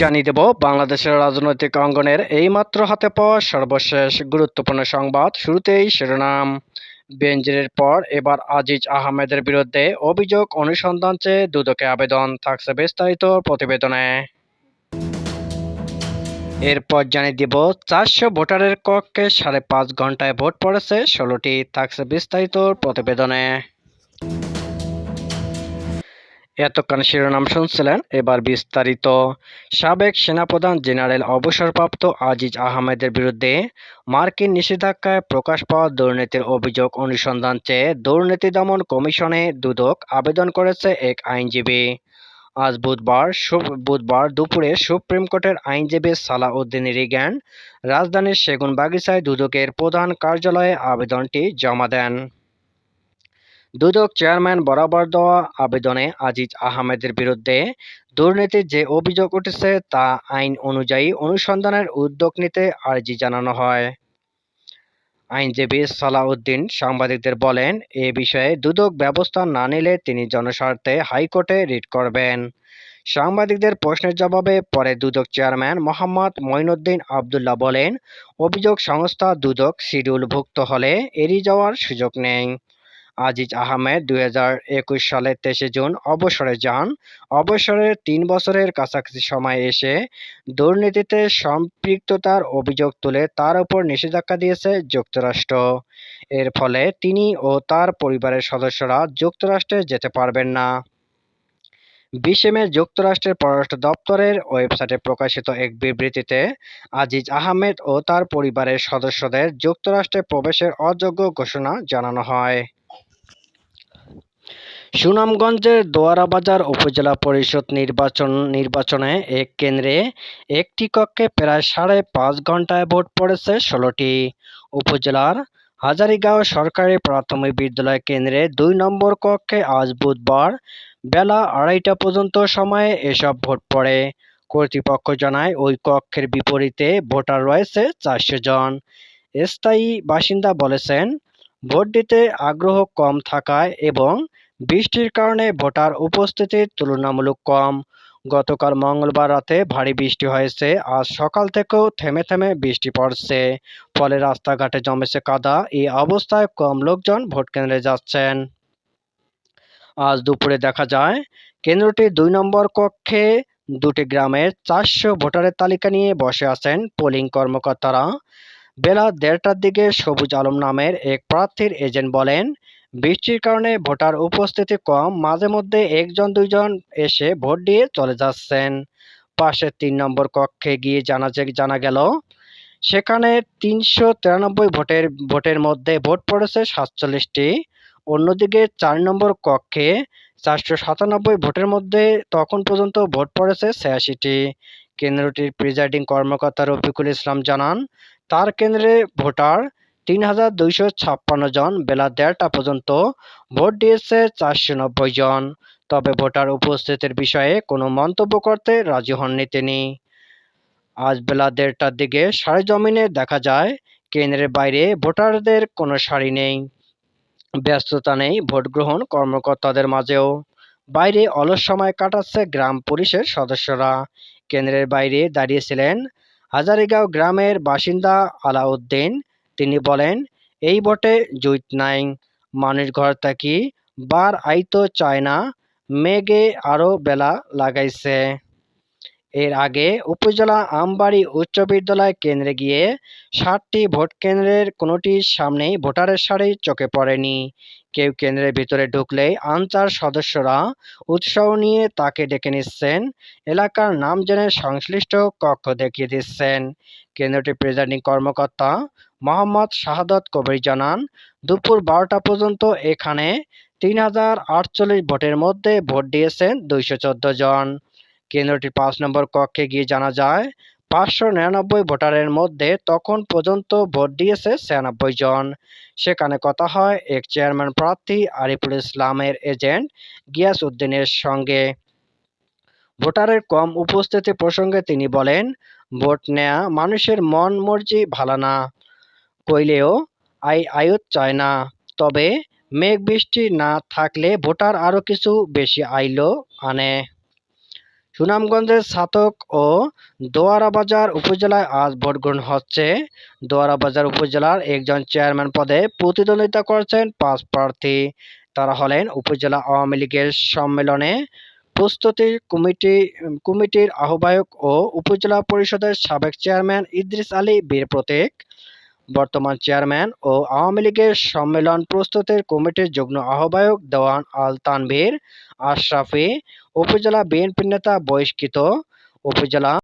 জানিয়ে দেব, বাংলাদেশের রাজনৈতিক অঙ্গনের এইমাত্র হাতে পাওয়া সর্বশেষ গুরুত্বপূর্ণ সংবাদ শুরুতেই শিরোনাম। বেঞ্জিরের পর এবার আজিজ আহমেদের বিরুদ্ধে অভিযোগ অনুসন্ধান চেয়ে দুদকে আবেদন, থাকছে বিস্তারিত প্রতিবেদনে। এরপর জানিয়ে দিব, চারশো ভোটারের কক্ষে সাড়ে পাঁচ ঘন্টায় ভোট পড়েছে ষোলোটি, থাকছে বিস্তারিত প্রতিবেদনে। এতক্ষণ শিরোনাম শুনছিলেন। এবার বিস্তারিত। সাবেক সেনাপ্রধান জেনারেল অবসরপ্রাপ্ত আজিজ আহমেদের বিরুদ্ধে মার্কিন নিষেধাজ্ঞায় প্রকাশ পাওয়া দুর্নীতির অভিযোগ অনুসন্ধান চেয়ে দুর্নীতি দমন কমিশনে দুদক আবেদন করেছে এক আইনজীবী। আজ বুধবার বুধবার দুপুরে সুপ্রিম কোর্টের আইনজীবী সালাউদ্দিন রিগ্যান রাজধানীর সেগুনবাগিচায় দুদকের প্রধান কার্যালয়ে আবেদনটি জমা দেন। দুদক চেয়ারম্যান বরাবর দেওয়া আবেদনে আজিজ আহমেদের বিরুদ্ধে দুর্নীতির যে অভিযোগ উঠেছে তা আইন অনুযায়ী অনুসন্ধানের উদ্যোগ নিতে আর্জি জানানো হয়। আইনজীবী সালাউদ্দিন সাংবাদিকদের বলেন, এ বিষয়ে দুদক ব্যবস্থা না নিলে তিনি জনস্বার্থে হাইকোর্টে রিট করবেন। সাংবাদিকদের প্রশ্নের জবাবে পরে দুদক চেয়ারম্যান মোহাম্মদ মঈনুদ্দিন আবদুল্লাহ বলেন, অভিযোগ সংস্থা দুদক শিডিউলভুক্ত হলে এড়িয়ে যাওয়ার সুযোগ নেই। আজিজ আহমেদ দু হাজার একুশ সালের তেইশে জুন অবসরে যান। অবসরের তিন বছরের কাছাকাছি সময় এসে দুর্নীতিতে সম্পৃক্ততার অভিযোগ তুলে তার উপর নিষেধাজ্ঞা দিয়েছে যুক্তরাষ্ট্র। এর ফলে তিনি ও তার পরিবারের সদস্যরা যুক্তরাষ্ট্রে যেতে পারবেন না। বিশে মে যুক্তরাষ্ট্রের পররাষ্ট্র দপ্তরের ওয়েবসাইটে প্রকাশিত এক বিবৃতিতে আজিজ আহমেদ ও তার পরিবারের সদস্যদের যুক্তরাষ্ট্রে প্রবেশের অযোগ্য ঘোষণা জানানো হয়। সুনামগঞ্জের দোয়ারাবাজার উপজেলা পরিষদ নির্বাচন, নির্বাচনে এক কেন্দ্রে একটি কক্ষে প্রায় সাড়ে পাঁচ ঘন্টায় ভোট পড়েছে ষোলোটি। উপজেলার হাজারিগাঁও সরকারি প্রাথমিক বিদ্যালয় কেন্দ্রে দুই নম্বর কক্ষে আজ বুধবার বেলা আড়াইটা পর্যন্ত সময়ে এসব ভোট পড়ে। কর্তৃপক্ষ জানায়, ওই কক্ষের বিপরীতে ভোটার রয়েছে চারশো জন। স্থায়ী বাসিন্দা বলেছেন, ভোট দিতে আগ্রহ কম থাকায় এবং বৃষ্টির কারণে ভোটার উপস্থিতি তুলনামূলক কম। গতকাল মঙ্গলবার রাতে ভারী বৃষ্টি হয়েছে, আজ সকাল থেকেও থেমে থেমে বৃষ্টি পড়ছে। ফলে রাস্তাঘাটে জমেছে কাদা, এই অবস্থায় কম লোকজন ভোট কেন্দ্রে যাচ্ছেন। আজ দুপুরে দেখা যায়, কেন্দ্রটি দুই নম্বর কক্ষে দুটি গ্রামের চারশো ভোটারের তালিকা নিয়ে বসে আছেন পোলিং কর্মকর্তারা। বেলা দেড়টার দিকে সবুজ আলম নামের এক প্রার্থীর এজেন্ট বলেন বৃষ্টির কারণে ভোটার উপস্থিতি কম, মাঝে মধ্যে একজন, দুইজন এসে ভোট দিয়ে চলে যাচ্ছেন। পাশের তিন নম্বর কক্ষে গিয়ে জানা জানা গেল, সেখানে তিনশো তিরানব্বই ভোটের ভোটের মধ্যে ভোট পড়েছে সাতচল্লিশটি। অন্যদিকে চার নম্বর কক্ষে চারশো সাতানব্বই ভোটের মধ্যে তখন পর্যন্ত ভোট পড়েছে ছিয়াশিটি। কেন্দ্রটির প্রিজাইডিং কর্মকর্তা রফিকুল ইসলাম জানান, তার কেন্দ্রে ভোটার তিন হাজার দুইশো ছাপ্পান্ন জন বেলা দেড়টা পর্যন্ত ভোট দিয়েছে চারশো নব্বই জন। তবে ভোটার উপস্থিতির বিষয়ে কোনো মন্তব্য করতে রাজি হননি তিনি। আজ বেলা দেড়টার দিকে জমিনে দেখা যায়, কেন্দ্রের বাইরে ভোটারদের কোনো সারি নেই। ব্যস্ততা নেই ভোট গ্রহণ কর্মকর্তাদের মাঝেও। বাইরে অলস সময় কাটাচ্ছে গ্রাম পুলিশের সদস্যরা। কেন্দ্রের বাইরে দাঁড়িয়েছিলেন হাজারিগাঁও গ্রামের বাসিন্দা আলাউদ্দিন। তিনি বলেন, এই ভোটে জুইত নাই। মানুষ ঘর থাকি, বার আইতো চায় না। মেঘে আরও বেলা লাগাইছে। এর আগে উপজেলা আমবাড়ি উচ্চ বিদ্যালয় কেন্দ্রে গিয়ে ষাটটি ভোট কেন্দ্রের কোনোটির সামনেই ভোটারের সারি চোখে পড়েনি। কেউ কেন্দ্রের ভিতরে ঢুকলেই আনচার সদস্যরা উৎসাহ নিয়ে তাকে ডেকে নিচ্ছেন। এলাকার নাম জেনে সংশ্লিষ্ট কক্ষ দেখিয়ে দিচ্ছেন। কেন্দ্রটি প্রিজাইডিং কর্মকর্তা মোহাম্মদ শাহাদত কবির জানান, দুপুর বারোটা পর্যন্ত এখানে তিন হাজার আটচল্লিশ ভোটের মধ্যে ভোট দিয়েছেন দুইশো চোদ্দ জন। কেন্দ্রটির পাঁচ নম্বর কক্ষে গিয়ে জানা যায়, পাঁচশো নিরানব্বই ভোটারের মধ্যে তখন পর্যন্ত ভোট দিয়েছে ছিয়ানব্বই জন। সেখানে কথা হয় এক চেয়ারম্যান প্রার্থী আরিফুল ইসলামের এজেন্ট গিয়াস উদ্দিনের সঙ্গে। ভোটারের কম উপস্থিতি প্রসঙ্গে তিনি বলেন, ভোট নেয়া মানুষের মন মর্জি ভালো না। কইলেও আই আয়ুত চায় না। তবে মেঘ বৃষ্টি না থাকলে ভোটার আরও কিছু বেশি আইলো আনে। সুনামগঞ্জের ছাতক ও দোয়ারাবাজার উপজেলায় আজ ভোট গ্রহণ হচ্ছে। দোয়ারাবাজার উপজেলার একজন চেয়ারম্যান পদে প্রতিদ্বন্দ্বিতা করছেন পাঁচ প্রার্থী। তারা হলেন উপজেলা আওয়ামী লীগের সম্মেলনে প্রস্তুতি কমিটি কমিটির আহ্বায়ক ও উপজেলা পরিষদের সাবেক চেয়ারম্যান ইদ্রিস আলী বীর প্রতীক। বর্তমান চেয়ারম্যান ও আওয়ামী লীগের সম্মেলন প্রস্তুতের কমিটির যুগ্ম আহ্বায়ক দেওয়ান আল তানভীর আশরাফি, উপজেলা বিএনপি নেতা বহিষ্কৃত, উপজেলা